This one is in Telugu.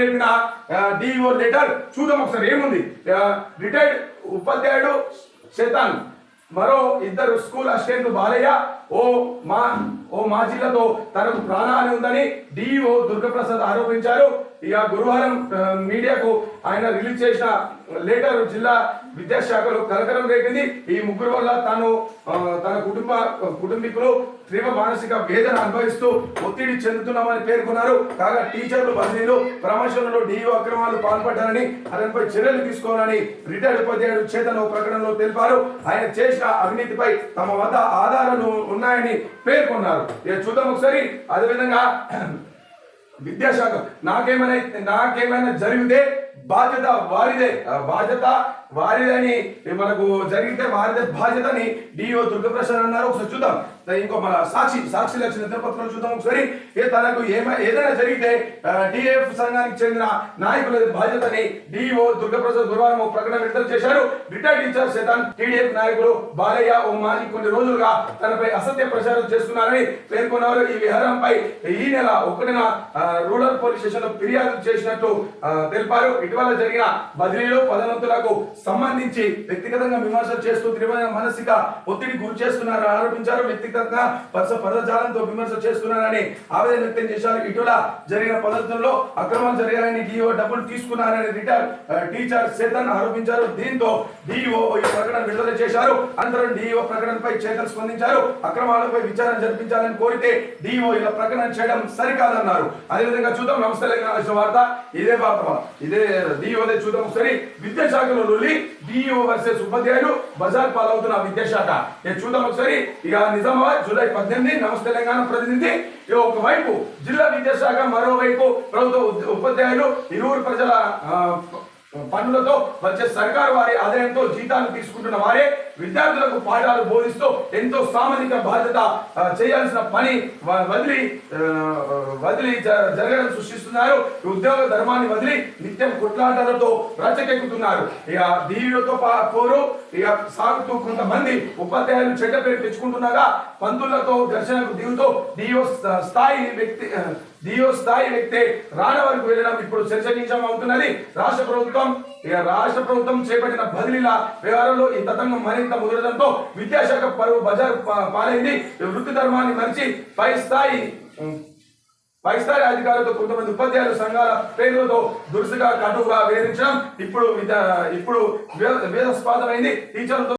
రేపిన డిఓ లెటర్ చూద్దాం ఒకసారి ఏముంది? రిటైర్డ్ ఉపాధ్యాయుడు శతాన్ మరో ఇద్దరు స్కూల్ అసిస్టెంట్ బాలయ్య ఓ మా ఓ మాజీలతో తనకు ప్రాణహాని ఉందని డిఓ దుర్గప్రసాద్ ఆరోపించారు. ఇక గురువారం మీడియాకు ఆయన రిలీజ్ చేసిన లేటర్ జిల్లా విద్యాశాఖలో కలకలం రేపింది. ఈ ముగ్గురు వల్ల తాను తన కుటుంబ కుటుంబీకులు తీవ్ర మానసిక వేదన అనుభవిస్తూ ఒత్తిడి చెందుతున్నామని పేర్కొన్నారు. కాగా టీచర్లు బదిలీలు ప్రమోషన్లలో డిఓ అక్రమాలు పాల్పడ్డారని అతనిపై చర్యలు తీసుకోవాలని రిటైర్డ్ ఉపాధ్యాయుడు చేతన్ ఓ ప్రకటనలో తెలిపారు. ఆయన చేసిన అవినీతిపై తమ వద్ద ఆధారాలు ఉన్నాయని పేర్కొన్నారు. ఇక చూద్దాం ఒకసారి. అదేవిధంగా విద్యాశాఖ నాకేమైనా నాకేమైనా జరిగితే బాధ్యత వారిదే. బాధ్యత వారిదని మనకు జరిగితే వారిదే బాధ్యతని డిఓ దుర్గప్రసాద్ అన్నారు. ఒకసారి చూద్దాం. ఇంకో మన సాక్షి సాక్షి లక్షణ నిద్రపత్రం చూద్దాం ఒకసారి. ఏ తనకు ఏమైనా ఏదైనా జరిగితే డిఎఫ్ సంఘానికి చెందిన నాయకుల బాధ్యతని డిఓ దుర్గప్రసాద్ గురువారం ఒక ప్రకటన విడుదల చేశారు. రిటైర్డ్ టీచర్ శతాన్ టీడీఎఫ్ నాయకుడు బాలయ్య ఓ మాజీ కొన్ని రోజులుగా తనపై అసత్య ప్రచారం చేస్తున్నారని పేర్కొన్నారు ఈ విహారంపై ఈ నెల ఒకటిన రూరల్ పోలీస్ స్టేషన్లో ఫిర్యాదు చేసినట్టు తెలిపారు. ఇటీవల జరిగిన బదిలీలు పదోన్నతులకు సంబంధించి వ్యక్తిగతంగా విమర్శలు చేస్తూ తీవ్ర మానసిక ఒత్తిడి గురి చేస్తున్నారని ఆరోపించారు. వ్యక్తిగతంగా పరస పదజాలంతో విమర్శ చేస్తున్నారని ఆవేదన వ్యక్తం చేశారు. ఇటీవల జరిగిన పద్ధతుల్లో అక్రమం జరిగాయని డిఓ డబ్బులు తీసుకున్నారని రిటైర్ టీచర్ చేతన్ ఆరోపించారు. దీంతో డిఓ ఈ ప్రకటన విడుదల చేశారు. అనంతరం డిఓ ప్రకటనపై చేతన్ స్పందించారు. అక్రమాలపై విచారణ జరిపించాలని కోరితే డిఓ ఇలా ప్రకటన చేయడం సరికాదన్నారు. అదేవిధంగా చూద్దాం. నమస్తే తెలంగాణ వార్త. ఇదే వార్త. ఇదే డిఓదే చూద్దాం ఒకసారి. విద్యాశాఖలో నుండి డిఓ వర్సెస్ ఉపాధ్యాయులు బజార్ పాలవుతున్న విద్యాశాఖ. ఇక చూద్దాం ఒకసారి. ఇక నిజామాబాద్ జూలై పద్దెనిమిది నమస్తే తెలంగాణ ప్రతినిధి. ఒకవైపు జిల్లా విద్యాశాఖ మరోవైపు ప్రభుత్వ ఉపాధ్యాయులు ఇరువురు ప్రజల పనులతో వచ్చే సర్కారు వారి ఆదాయంతో జీతాలు తీసుకుంటున్న వారే విద్యార్థులకు పాఠాలు బోధిస్తూ ఎంతో సామాజిక బాధ్యత చేయాల్సిన పని వదిలి వదిలి జరగడం సృష్టిస్తున్నారు. ఉద్యోగ ధర్మాన్ని వదిలి నిత్యం కొట్లాటలతో రచకెక్కుతున్నారు ఇక దీవులతో పోరు ఇక సాగుతూ కొంతమంది ఉపాధ్యాయులు చెడ్డ పేరు తెచ్చుకుంటున్నారా? పంతులతో దర్శనకు దిగుతూ డిఓ స్థాయి వ్యక్తి ఆ, స్థాయి వ్యక్తి రాణ వరకు వెళ్ళడం ఇప్పుడు చర్చనీయం అవుతున్నది. రాష్ట్ర ప్రభుత్వం ఇక రాష్ట్ర ప్రభుత్వం చేపట్టిన బదిలీల వ్యవహారంలో ఈ తతంగం మరింత ముదరడంతో విద్యాశాఖ పరువు బజార్ పాలైంది. వృత్తి ధర్మాన్ని మరిచి పై స్థాయి పై స్థాయి అధికారులతో కొంతమంది ఉపాధ్యాయుల సంఘాల పేర్లతో దురుసుగా కటువుగా వేధించడం ఇప్పుడు ఇప్పుడు వేదస్పాదమైంది. టీచర్లతో